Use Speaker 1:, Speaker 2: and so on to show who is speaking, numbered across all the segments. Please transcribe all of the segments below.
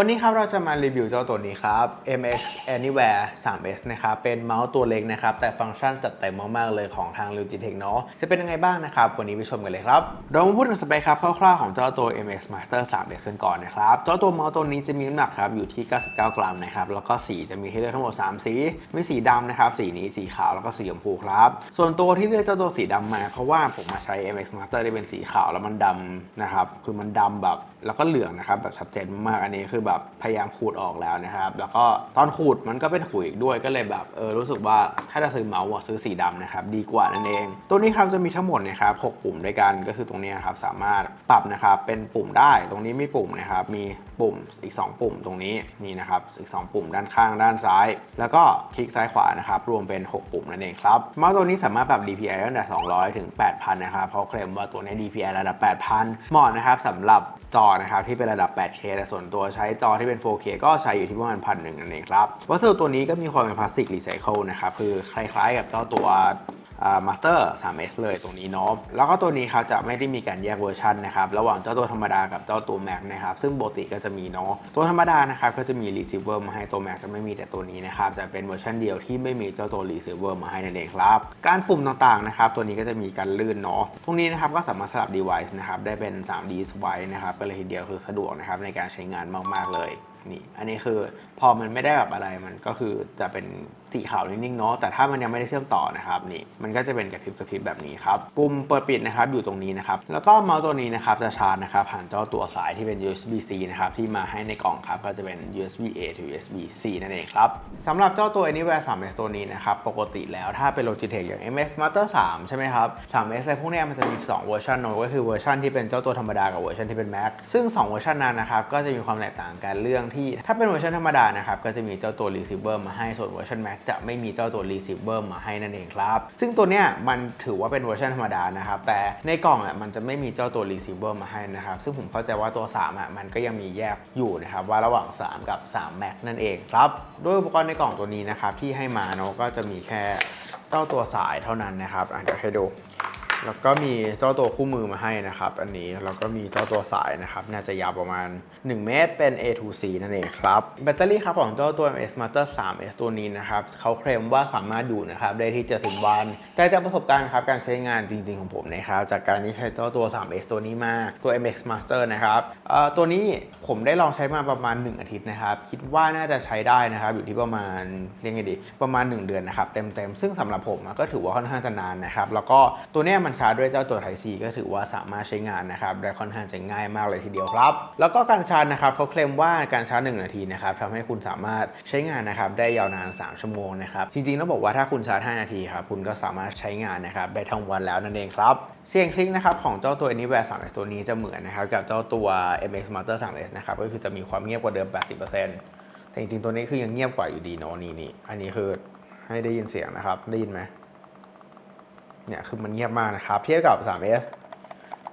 Speaker 1: วันนี้ครับเราจะมารีวิวเจ้าตัวนี้ครับ MX Anywhere 3S นะครับ เป็นเมาส์ตัวเล็กนะครับ แต่ฟังก์ชันจัดเต็มมาก ๆ เลยของทาง Logitech เนาะจะเป็นยังไงบ้างนะครับ วันนี้ไปชมกันเลยครับ เรามาพูดถึงสเปคครับคร่าวๆของเจ้าตัว MX Master 3S กันก่อนนะครับ เจ้าตัวเมาส์ตัวนี้จะมีน้ำหนักครับอยู่ที่ 99 กรัมนะครับ แล้วก็สีจะมีให้เลือกทั้งหมด 3 สี มีสีดำนะครับสีนี้สีขาวแล้วก็สีชมพูครับส่วนตัวที่เลือกเจ้าตัวสีดำมา เพราะว่าผมมาใช้ MX Master ได้เป็นสีขาวแล้วมันดำนะครับคือมันดำแบบแล้วก็เหลืองนะครับแบบชัดเจนมากอันนี้คือแบบพยายามขูดออกแล้วนะครับ แล้วก็ตอนขูดมันก็เป็นขุยอีกด้วยก็เลยแบบเออรู้สึกว่าถ้าจะซื้อเมาส์ซื้อสีดำนะครับดีกว่านั่นเอง ตัวนี้ครับจะมีทั้งหมดนะครับหปุ่มด้วยกันก็คือตรงนี้ครับสามารถปรับนะครับเป็นปุ่มได้ตรงนี้มีปุ่มนะครับมีปุ่มอีก 2 ปุ่มตรงนี้นี่นะครับอีก 2 ปุ่มด้านข้างด้านซ้าย แล้วก็คลิกซ้ายขวานะครับรวมเป็น 6 ปุ่มนั่นเองครับเมาส์ตัวนี้สามารถปรับ DPI ตั้งแต่ 200 ถึง 8,000 นะครับเพราะเคลมว่าตัวนี้ DPI ระดับ 8,000 เหมาะนะครับสำหรับจอนะครับที่เป็นระดับ 8K แต่ส่วนตัวใช้จอที่เป็น 4K ก็ใช้อยู่ที่ประมาณพันหนึ่งนั่นเองครับ วัสดุตัวนี้ก็มีความเป็นพลาสติกรีไซเคิลนะครับ คือคล้ายๆกับเจ้าตัว มาสเตอร์ 3S เลยตรงนี้เนาะแล้วก็ตัวนี้ครับจะไม่ได้มีการแยกเวอร์ชันนะครับระหว่างเจ้าตัวธรรมดากับเจ้าตัว Mac นะครับซึ่งปกติก็จะมีเนาะตัวธรรมดานะครับก็จะมี receiver มาให้ตัว Mac จะไม่มีแต่ตัวนี้นะครับจะเป็นเวอร์ชันเดียวที่ไม่มีเจ้าตัว receiver มาให้นั่นเองครับการปุ่มต่างๆนะครับตัวนี้ก็จะมีการลื่นเนาะตรงนี้นะครับก็สามารถสลับ device นะครับได้เป็น 3D swipe นะครับก็เลยทีเดียวคือสะดวกนะครับในการใช้งานมากๆเลยนี่อันนี้คือพอมันไม่ได้แบบอะไรมันก็คือจะเป็นสีขาวนิ่งๆเนาะแต่ถ้ามันยังไม่ได้เชื่อมต่อนะครับนี่มันก็จะเป็นกระพริบกระพริบแบบนี้ครับปุ่มเปิดปิดนะครับอยู่ตรงนี้นะครับแล้วก็เมาส์ตัวนี้นะครับจะชาร์จนะครับผ่านเจ้าตัวสายที่เป็น USB C นะครับที่มาให้ในกล่องครับก็จะเป็น USB A ถึง USB C นั่นเองครับสำหรับเจ้าตัว Anywhere 3S ตัวนี้นะครับปกติแล้วถ้าเป็น Logitech อย่าง MX Master 3 ใช่ไหมครับ 3S อะไรพวกนี้มันจะมี 2 เวอร์ชันเนาะก็คือเวอร์ชันที่เป็นเจ้าตัวธรรมดากับเวอร์ชันที่เป็น Mac ซึ่ง 2 เวอร์ชันนั้นนะครับก็จะมีความแตกต่างกันเรื่องที่ถ้าเป็นเวอร์ชันธรรมดานะครับก็จะมีเจ้าตัว receiver มาให้ส่วนเวอร์ชัน Mac จะไม่มีเจ้าตัว receiver มาให้นั่นเองครับซึ่งตัวเนี้ยมันถือว่าเป็นเวอร์ชันธรรมดานะครับแต่ในกล่องอะมันจะไม่มีเจ้าตัว receiver มาให้นะครับซึ่งผมเข้าใจว่าตัว3อะมันก็ยังมีแยกอยู่นะครับว่าระหว่าง 3 กับ 3 Mac นั่นเองครับด้วยอุปกรณ์ในกล่องตัวนี้นะครับที่ให้มาเนาะก็จะมีแค่เจ้าตัวสายเท่านั้นนะครับอะเดี๋ยวให้ดู แล้วก็มีเจ้าตัวคู่มือมาให้นะครับ อันนี้แล้วก็มีเจ้าตัวสายนะครับ น่าจะยาวประมาณ 1 เมตรเป็น A to C นั่นเองครับแบตเตอรี่ครับของเจ้าตัว MS Master 3S ตัวนี้นะครับเขาเคลมว่าสามารถอยู่นะครับได้ที่ 70 วัน แต่จากประสบการณ์ครับการใช้งานจริงๆของผมนะครับจากการที่ใช้เจ้าตัว 3S ตัวนี้มาตัว MX Master นะครับตัวนี้ผมได้ลองใช้มาประมาณ 1 อาทิตย์นะครับ คิดว่าน่าจะใช้ได้นะครับ อยู่ที่ประมาณเรียกไงดีประมาณ 1 เดือนนะครับเต็มๆซึ่งสำหรับผมก็ถือว่าค่อนข้างจะนานนะครับแล้วก็ตัวเนี้ยมันชาร์จด้วยเจ้าตัว Type C ก็ถือว่าสามารถใช้งานนะครับได้ค่อนข้างจะง่ายมากเลยทีเดียวครับ แล้วก็การชาร์จนะครับเขาเคลมว่าการชาร์จ 1 นาทีนะครับทำให้คุณสามารถใช้งานนะครับได้ยาวนาน 3 ชั่วโมงนะครับจริงๆต้องบอกว่าถ้าคุณชาร์จ 5 นาทีครับคุณก็สามารถใช้งานนะครับได้ทั้งวันแล้วนั่นเองครับเสียงคลิกนะครับของเจ้าตัว Anywhere 3S ตัวนี้จะเหมือนนะครับกับเจ้าตัว MX Master 3S นะครับก็คือจะมีความเงียบกว่าเดิม 80%แต่จริงๆตัวนี้คือยังเงียบกว่าอยู่ดีเนาะนี่นี่อันนี้คือให้ได้ยินเสียงนะครับได้ยินไหม เนี่ยคือมันเงียบมากนะครับ เทียบกับ 3S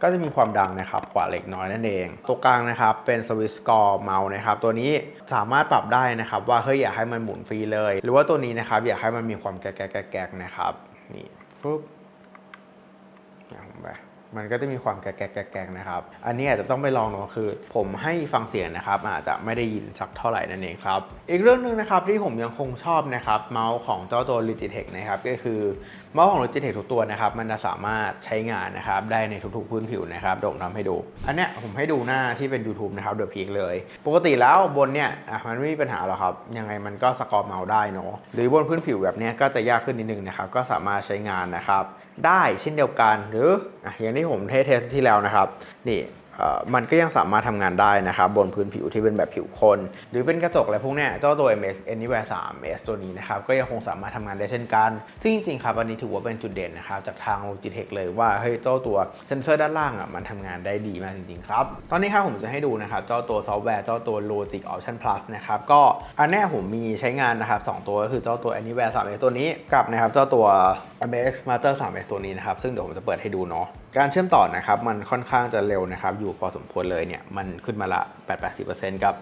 Speaker 1: ก็จะมีความดังนะครับกว่าเล็กน้อยนั่นเอง ตัวกลางนะครับเป็นสวิตช์กอร์เมาส์นะครับตัวนี้สามารถปรับได้นะครับว่าเฮ้ยอยากให้มันหมุนฟรีเลย หรือว่าตัวนี้นะครับอยากให้มันมีความแก๊กๆแก๊กๆนะครับนี่ปุ๊บอย่างไป มันก็จะมีความแก๊กๆนะครับ อันนี้อาจจะต้องไปลองเนาะคือ ผมให้ฟังเสียงนะครับ อาจจะไม่ได้ยินสักเท่าไหร่นั่นเองครับ อีกเรื่องหนึ่งนะครับที่ผมยังคงชอบนะครับเมาส์ของเจ้าตัว Logitech นะครับก็คือเมาส์ของ Logitech ทุกตัวนะครับมันจะสามารถใช้งานนะครับได้ในทุกๆพื้นผิวนะครับเดี๋ยวผมทำให้ดู อันเนี้ยผมให้ดูหน้าที่เป็น YouTube นะครับเดี๋ยวพีคเลย ปกติแล้วบนเนี่ยอะมันไม่มีปัญหาหรอกครับยังไงมันก็สกอร์เมาส์ได้เนาะหรือบนพื้นผิวแบบเนี้ยก็จะยากขึ้นนิดนึงนะครับก็สามารถใช้งานนะครับได้เช่นเดียวกันหรือ อย่างที่ผมเทสทสที่แล้วนะครับ นี่ มันก็ยังสามารถทำงานได้นะครับบนพื้นผิวที่เป็นแบบผิวคน หรือเป็นกระจกอะไรพวกเนี้ยเจ้าตัว MS Anywhere 3S ตัวนี้นะครับก็ยังคงสามารถทำงานได้เช่นกัน ซึ่งจริงๆครับอันนี้ถือว่าเป็นจุดเด่นนะครับจากทาง Logitech เลยว่าเฮ้ยเจ้าตัวเซนเซอร์ด้านล่างอะมันทำงานได้ดีมากจริงๆครับ ตอนนี้ครับผมจะให้ดูนะครับเจ้าตัวซอฟต์แวร์เจ้าตัว Logic Option Plus นะครับก็อันเนี้ยผมมีใช้งานนะครับสองตัวก็คือเจ้าตัว Anywhere 3S ตัวนี้กับนะครับเจ้าตัว MX Master 3S ตัวนี้นะครับซึ่งเดี๋ยวผมจะเปิดให้ดูเนาะ การเชื่อมต่อนะครับมันค่อนข้างจะเร็วนะครับอยู่พอสมควรเลยเนี่ยมันขึ้นมาละ 880%กับ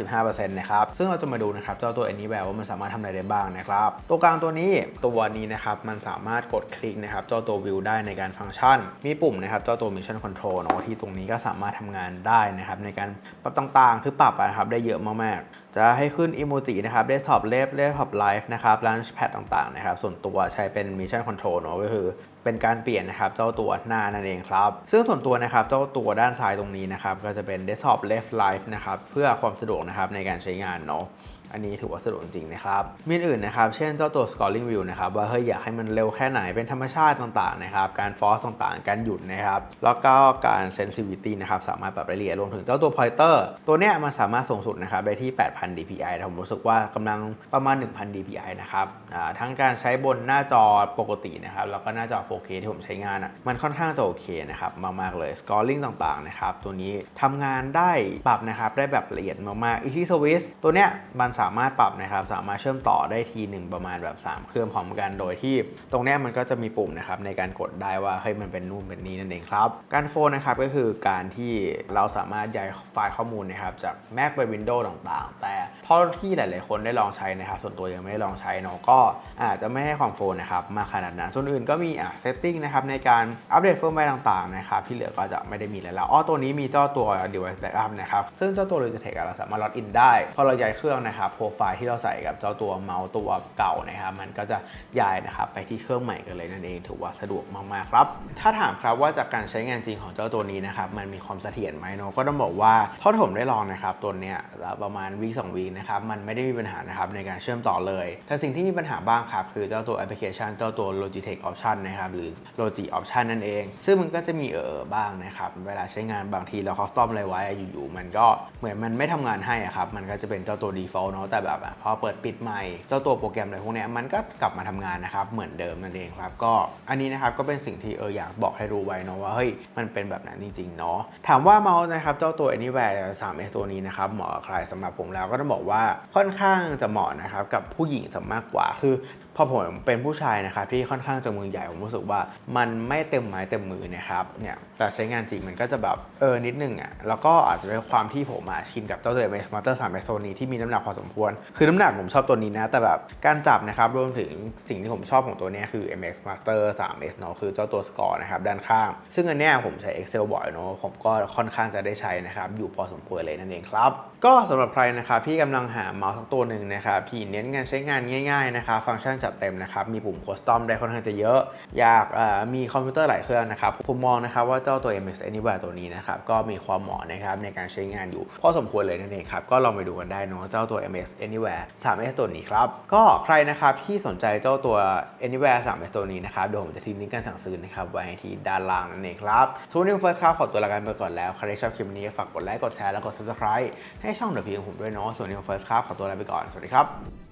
Speaker 1: 855%นะครับซึ่งเราจะมาดูนะครับเจ้าตัว Anywhere ว่ามันสามารถทำอะไรได้บ้างนะครับตัวกลางตัวนี้ตัวนี้นะครับมันสามารถกดคลิกนะครับเจ้าตัววิวได้ในการฟังก์ชัน มีปุ่มนะครับเจ้าตัว Mission Control เนาะที่ตรงนี้ก็สามารถทำงานได้นะครับในการปรับต่างๆ คือปรับนะครับได้เยอะมากๆ จะให้ขึ้นอีโมจินะครับได้สอบเลฟได้สอบไลฟ์นะครับ Launchpad ต่างๆนะครับส่วนตัวใช้เป็น Mission Control เนาะก็คือ เป็นการเปลี่ยนนะครับเจ้าตัวหน้านั่นเองครับ ซึ่งส่วนตัวนะครับเจ้าตัวด้านซ้ายตรงนี้นะครับก็จะเป็น Desktop Left life นะครับเพื่อความสะดวกนะครับในการใช้งานเนาะ อันนี้ถือว่าสะดวกจริงนะครับมีอื่นนะครับ เช่นเจ้าตัว scoring view นะครับว่าเฮ้ยอยากให้มันเร็วแค่ไหนเป็นธรรมชาติต่างๆนะครับ การ force ต่างๆ การหยุดนะครับ แล้วก็การ sensitivity นะครับสามารถปรับรายละเอียดรวมถึงเจ้าตัว pointer ตัวเนี้ยมันสามารถสูงสุดนะครับได้ที่ 8,000 dpi แต่ผมรู้สึกว่ากำลังประมาณ 1,000 dpi นะครับทั้งการใช้บนหน้าจอปกตินะครับแล้วก็หน้าจอ 4K ที่ผมใช้งานอะมันค่อนข้างจะโอเคนะครับมากๆเลย scoring ต่างๆนะครับตัวนี้ทำงานได้ปรับนะครับได้แบบละเอียดมากๆ easy switch ตัวเนี้ยมันสามารถปรับนะครับสามารถเชื่อมต่อได้ทีหนึ่งประมาณแบบ 3 เครื่องพร้อมกันโดยที่ ตรงนี้มันก็จะมีปุ่มนะครับในการกดได้ว่าเฮ้ยมันเป็นนู่นเป็นนี้นั่นเองครับ การโฟนนะครับก็คือการที่เราสามารถย้ายไฟล์ข้อมูลนะครับจาก Mac ไป Windows ต่างๆ แต่เท่าที่หลายๆคนได้ลองใช้นะครับ ส่วนตัวยังไม่ได้ลองใช้เนาะก็อาจจะไม่ให้ความโฟนนะครับมากขนาดนั้นส่วนอื่นก็มีอะ setting นะครับในการอัปเดตเฟิร์มแวร์ต่างๆนะครับที่เหลือก็จะไม่ได้มีแล้วอ้อตัวนี้มีเจ้าตัว device backup นะครับซึ่งเจ้าตัว Logitech เราสามารถล็อกอินได้พอเราย้ายเครื่องนะครับโปรไฟล์ที่เราใส่กับเจ้าตัวเมาส์ตัวเก่านะครับมันก็จะย้ายนะครับไปที่เครื่องใหม่กันเลยนั่นเองถือว่าสะดวกมากๆครับ ถ้าถามครับว่าจากการใช้งานจริงของเจ้าตัวนี้นะครับมันมีความเสถียรไหมเนาะก็ต้องบอกว่าเท่าที่ผมได้ลองนะครับตัวเนี้ยประมาณวีสองวีนะครับมันไม่ได้มีปัญหานะครับในการเชื่อมต่อเลย แต่สิ่งที่มีปัญหาบ้างครับคือเจ้าตัวแอปพลิเคชันเจ้าตัว Logitech Option นะครับหรือ Logi Option นั่นเอง ซึ่งมันก็จะมีเออบ้างนะครับเวลาใช้งานบางทีเราเขาซ่อมอะไรไว้อยู่ๆมันก็เหมือนมันไม่ทำงานให้อะครับมันก็จะเป็นเจ้าตัว default เนาะแต่แบบพอเปิดปิดใหม่เจ้าตัวโปรแกรมอะไรพวกนี้มันก็กลับมาทำงานนะครับเหมือนเดิมนั่นเองครับ ก็อันนี้นะครับก็เป็นสิ่งที่เอออยากบอกให้รู้ไว้เนาะว่าเฮ้ยมันเป็นแบบนั้นจริงๆเนาะถามว่าเมาส์นะครับเจ้าตัว Anywhere 3S ตัวนี้นะครับเหมาะกับใครสำหรับผมแล้วก็ต้องบอกว่าค่อนข้างจะเหมาะนะครับกับผู้หญิงสมากกว่าคือพอผมเป็นผู้ชายนะครับที่ค่อนข้างจะมือใหญ่ผมรู้สึกว่ามันไม่เต็มไม้เต็มมือนะครับเนี่ยแต่ใช้งานจริงมันก็จะแบบเออนิดนึงอะแล้วก็อาจจะด้วยความที่ผมมาชินกับเจ้าตัว MS Master 3S ตัวนี้ที่มีน้ำหนักพอสมควร คือน้ำหนักผมชอบตัวนี้นะ แต่แบบการจับนะครับรวมถึงสิ่งที่ผมชอบของตัวนี้คือ MX Master 3S เนาะคือเจ้าตัวสกอร์นะครับด้านข้าง ซึ่งอันเนี้ยผมใช้ Excel บ่อยเนาะผมก็ค่อนข้างจะได้ใช้นะครับอยู่พอสมควรเลยนั่นเองครับ ก็สำหรับใครนะครับที่กำลังหาเมาส์สักตัวหนึ่งนะครับที่เน้นงานใช้งานง่ายๆนะครับฟังก์ชันจัดเต็มนะครับมีปุ่ม Custom ได้ค่อนข้างจะเยอะ อยากมีคอมพิวเตอร์หลายเครื่องนะครับผมมองนะครับว่าเจ้าตัว MX Anywhere ตัวนี้นะครับก็มีความเหมาะนะครับในการใช้งานอยู่พอสมควรเลยนั่นเองครับก็ลองไปดูกันได้เนาะเจ้าตัว MX Anywhere 3S ตัวนี้ครับก็ใครนะครับที่สนใจเจ้าตัว Anywhere 3S ตัวนี้นะครับเดี๋ยวผมจะทิ้งลิงก์การสั่งซื้อนะครับไว้ให้ที่ด้านล่างนั่นเองครับส่วนนี้เฟิร์สครับขอตัวลากันไปก่อนแล้วใครที่ชอบคลิปนี้ฝากกดไลค์กดแชร์แล้วกด subscribe ให้ช่องเดอะพีของผมด้วยเนาะส่วนนี้เฟิร์สครับขอตัวลาไปก่อน สวัสดีครับ